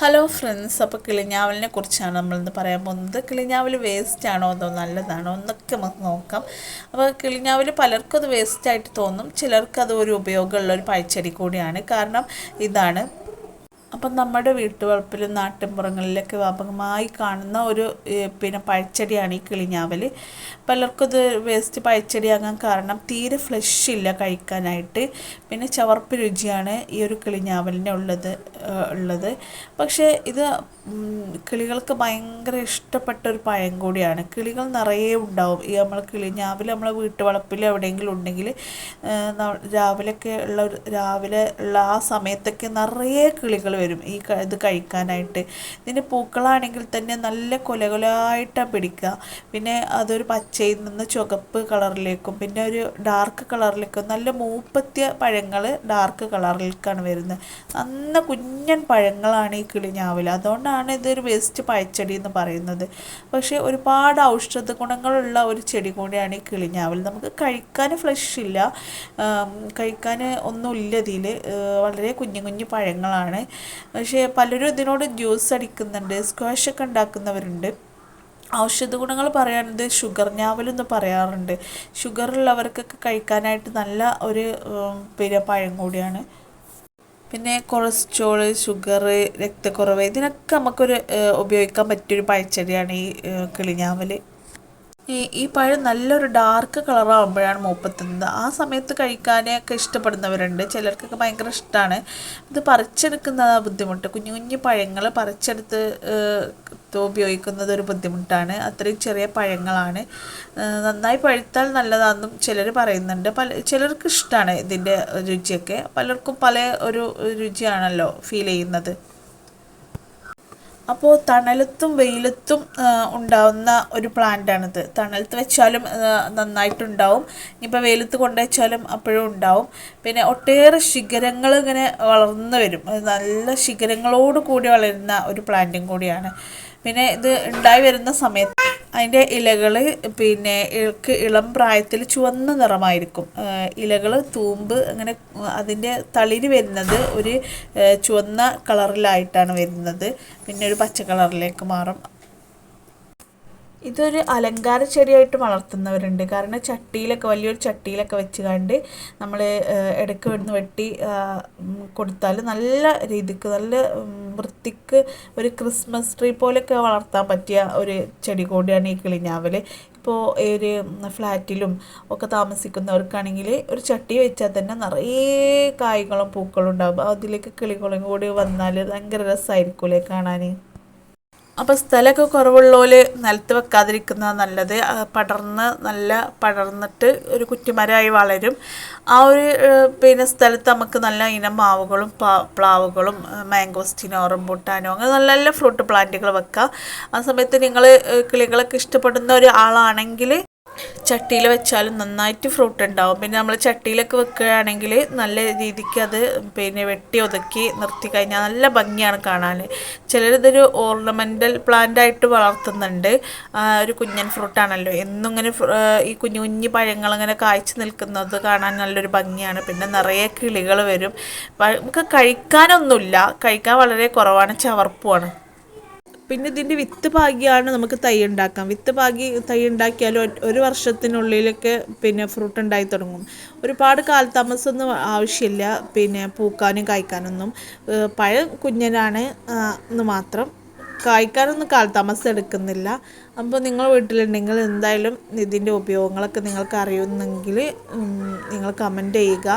Hello friends അപ്പോൾ കിളിഞ്ഞാവലിനെ കുറിച്ചാണ് നമ്മളിന്ന് പറയാൻ പോകുന്നത്. കിളിഞ്ഞാവൽ വേസ്റ്റ് ആണോ അതോ നല്ലതാണോ എന്നൊക്കെ നമുക്ക് നോക്കാം. അപ്പോൾ കിളിഞ്ഞാവൽ പലർക്കും അത് വേസ്റ്റായിട്ട് തോന്നും. ചിലർക്ക് ഒരു ഉപയോഗമുള്ള ഒരു പഴച്ചെടി കൂടിയാണ്. കാരണം ഇതാണ് അപ്പം നമ്മുടെ വീട്ടുവളപ്പിലും നാട്ടിൻപുറങ്ങളിലൊക്കെ വ്യാപകമായി കാണുന്ന ഒരു പിന്നെ പഴച്ചെടിയാണ് ഈ കിളിഞ്ഞാവൽ. പലർക്കും ഇത് വേസ്റ്റ് പഴച്ചെടിയാകാൻ കാരണം തീരെ ഫ്ലഷ് ഇല്ല കഴിക്കാനായിട്ട്. പിന്നെ ചവർപ്പ് രുചിയാണ് ഈ ഒരു കിളിഞ്ഞാവലിന് ഉള്ളത് ഉള്ളത്. പക്ഷേ ഇത് കിളികൾക്ക് ഭയങ്കര ഇഷ്ടപ്പെട്ട ഒരു പഴം കൂടിയാണ്. കിളികൾ നിറയെ ഉണ്ടാവും. ഈ നമ്മൾ കിളി രാവിലെ നമ്മളെ വീട്ടുവളപ്പിൽ എവിടെയെങ്കിലും ഉണ്ടെങ്കിൽ രാവിലെയൊക്കെ ഉള്ള രാവിലെ ഉള്ള ആ സമയത്തൊക്കെ നിറയെ കിളികൾ വരും ഈ ഇത് കഴിക്കാനായിട്ട്. ഇതിന്റെ പൂക്കളാണെങ്കിൽ തന്നെ നല്ല കൊലകൊലായിട്ടാണ് പിടിക്കുക. പിന്നെ അതൊരു പച്ചയിൽ നിന്ന് ചുവപ്പ് കളറിലേക്കും പിന്നെ ഒരു ഡാർക്ക് കളറിലേക്കും നല്ല മൂപ്പത്തിയ പഴങ്ങൾ ഡാർക്ക് കളറിലേക്കാണ് വരുന്നത്. നന്ന കുഞ്ഞൻ പഴങ്ങളാണ് ഈ കിളിഞ്ഞാവിൽ അതുകൊണ്ടാണ് ഇതൊരു വേസ്റ്റ് പഴച്ചെടി എന്ന് പറയുന്നത്. പക്ഷേ ഒരുപാട് ഔഷധ ഗുണങ്ങളുള്ള ഒരു ചെടി കൂടിയാണ് ഈ കിളിഞ്ഞാവൽ. നമുക്ക് കഴിക്കാൻ ഫ്ലഷ് ഇല്ല. കഴിക്കാൻ ഒന്നുമില്ല ഇതിൽ. വളരെ കുഞ്ഞു കുഞ്ഞു പഴങ്ങളാണ്. പക്ഷേ പലരും ഇതിനോട് ജ്യൂസ് അടിക്കുന്നുണ്ട് സ്ക്വാഷ് ഒക്കെ ഉണ്ടാക്കുന്നവരുണ്ട്. ഔഷധ ഗുണങ്ങൾ പറയുന്നത് ഷുഗർ ഞാവലെന്ന് പറയാറുണ്ട്. ഷുഗർ ഉള്ളവർക്കൊക്കെ കഴിക്കാനായിട്ട് നല്ല ഒരു പിന്നെ പഴം കൂടിയാണ്. പിന്നെ കൊളസ്ട്രോൾ ഷുഗർ രക്തക്കുറവ് ഇതിനൊക്കെ നമുക്കൊരു ഉപയോഗിക്കാൻ പറ്റിയൊരു പഴച്ചെടിയാണ് ഈ കിളിഞ്ഞാവൽ ഈ പഴം നല്ലൊരു ഡാർക്ക് കളറാകുമ്പോഴാണ് മൂപ്പത്തുന്നത്. ആ സമയത്ത് കഴിക്കാനൊക്കെ ഇഷ്ടപ്പെടുന്നവരുണ്ട്. ചിലർക്കൊക്കെ ഭയങ്കര ഇഷ്ടമാണ് ഇത് പറിച്ചെടുക്കുന്ന ബുദ്ധിമുട്ട്. കുഞ്ഞു കുഞ്ഞു പഴങ്ങൾ പറിച്ചെടുത്ത് ഉപയോഗിക്കുന്നത് ഒരു ബുദ്ധിമുട്ടാണ്. അത്രയും ചെറിയ പഴങ്ങളാണ്. നന്നായി പഴുത്താൽ നല്ലതാണെന്നും ചിലർ പറയുന്നുണ്ട്. പല ചിലർക്ക് ഇഷ്ടമാണ് ഇതിന്റെ രുചിയൊക്കെ. പലർക്കും പല ഒരു രുചിയാണല്ലോ ഫീൽ ചെയ്യുന്നത്. അപ്പോൾ തണലത്തും വെയിലത്തും ഉണ്ടാവുന്ന ഒരു പ്ലാന്റ് പ്ലാന്റാണിത് തണലത്ത് വെച്ചാലും നന്നായിട്ടുണ്ടാവും. ഇനിയിപ്പോൾ വെയിലത്ത് കൊണ്ടു വെച്ചാലും അപ്പോഴും ഉണ്ടാവും. പിന്നെ ഒട്ടേറെ ശിഖരങ്ങൾ ഇങ്ങനെ വളർന്നു വരും. നല്ല ശിഖരങ്ങളോട് കൂടി വളരുന്ന ഒരു പ്ലാന്റും കൂടിയാണ്. പിന്നെ ഇത് ഉണ്ടായി വരുന്ന സമയത്ത് അതിന്റെ ഇലകൾ പിന്നെ ഇളം പ്രായത്തിൽ ചുവന്ന നിറമായിരിക്കും. ഇലകൾ തൂമ്പ് അങ്ങനെ അതിന്റെ തളിര് വരുന്നത് ഒരു ചുവന്ന കളറിലായിട്ടാണ് വരുന്നത്. പിന്നെ ഒരു പച്ച കളറിലേക്ക് മാറും. ഇതൊരു അലങ്കാര ചെടിയായിട്ട് വളർത്തുന്നവരുണ്ട്. കാരണം ചട്ടിയിലൊക്കെ വലിയൊരു ചട്ടിയിലൊക്കെ വെച്ച് കണ്ട് നമ്മൾ ഇടയ്ക്ക് വരുന്ന വെട്ടി കൊടുത്താൽ നല്ല രീതിക്ക് നല്ല വൃത്തിക്ക് ഒരു ക്രിസ്മസ് ട്രീ പോലെയൊക്കെ വളർത്താൻ പറ്റിയ ഒരു ചെടി കൂടിയാണ് ഈ കിളിഞ്ഞാവൽ. ഇപ്പോൾ ഒരു ഫ്ലാറ്റിലും ഒക്കെ താമസിക്കുന്നവർക്കാണെങ്കിൽ ഒരു ചട്ടി വെച്ചാൽ തന്നെ നിറയെ കായ്കളും പൂക്കളും ഉണ്ടാകും അതിലേക്ക് കിളികളും കൂടി വന്നാൽ ഭയങ്കര രസമായിരിക്കൂലേ കാണാൻ അപ്പോൾ സ്ഥലമൊക്കെ കുറവുള്ളവർ നിലത്ത് വെക്കാതിരിക്കുന്നത് നല്ലത്. പടർന്ന് നല്ല പടർന്നിട്ട് ഒരു കുറ്റിമരമായി വളരും. ആ ഒരു പിന്നെ സ്ഥലത്ത് നമുക്ക് നല്ല ഇനം മാവുകളും പ്ലാവുകളും മാംഗോസ്റ്റിനോ റംബൂട്ടാനോ അങ്ങനെ നല്ല നല്ല ഫ്രൂട്ട് പ്ലാന്റുകൾ വെക്കാം. ആ സമയത്ത് നിങ്ങൾ കിളികളൊക്കെ ഇഷ്ടപ്പെടുന്ന ഒരു ആളാണെങ്കിൽ ചട്ടിയിൽ വെച്ചാലും നന്നായിട്ട് ഫ്രൂട്ട് ഉണ്ടാവും. പിന്നെ നമ്മൾ ചട്ടിയിലൊക്കെ വെക്കുകയാണെങ്കിൽ നല്ല രീതിക്ക് അത് പിന്നെ വെട്ടി ഒതുക്കി നിർത്തി കഴിഞ്ഞാൽ നല്ല ഭംഗിയാണ് കാണാൻ. ചിലരിതൊരു ഓർണമെന്റൽ പ്ലാന്റ് ആയിട്ട് വളർത്തുന്നുണ്ട്. ഒരു കുഞ്ഞൻ ഫ്രൂട്ടാണല്ലോ എന്നും ഇങ്ങനെ ഈ കുഞ്ഞു കുഞ്ഞു പഴങ്ങൾ ഇങ്ങനെ കായ്ച്ചു നിൽക്കുന്നത് കാണാൻ നല്ലൊരു ഭംഗിയാണ്. പിന്നെ നിറയെ കിളികൾ വരും. നമുക്ക് കഴിക്കാനൊന്നുമില്ല. കഴിക്കാൻ വളരെ കുറവാണ്. ചവർപ്പുമാണ് പിന്നെ ഇതിന്റെ വിത്ത് പാകിയാണ് നമുക്ക് തൈ ഉണ്ടാക്കാം. വിത്ത് പാകി തൈ ഉണ്ടാക്കിയാൽ ഒരു വർഷത്തിനുള്ളിലൊക്കെ പിന്നെ ഫ്രൂട്ട് ഉണ്ടായി തുടങ്ങും. ഒരുപാട് കാലതാമസമൊന്നും ആവശ്യമില്ല. പിന്നെ പൂക്കാനും കായ്ക്കാനൊന്നും. പഴം കുഞ്ഞനാണ് എന്ന് മാത്രം. കായ്ക്കാനൊന്നും കാലതാമസം എടുക്കുന്നില്ല. അപ്പോൾ നിങ്ങൾ വീട്ടിലുണ്ടെങ്കിൽ എന്തായാലും ഇതിന്റെ ഉപയോഗങ്ങളൊക്കെ നിങ്ങൾക്ക് അറിയുന്നെങ്കിൽ നിങ്ങൾ കമന്റ് ചെയ്യുക.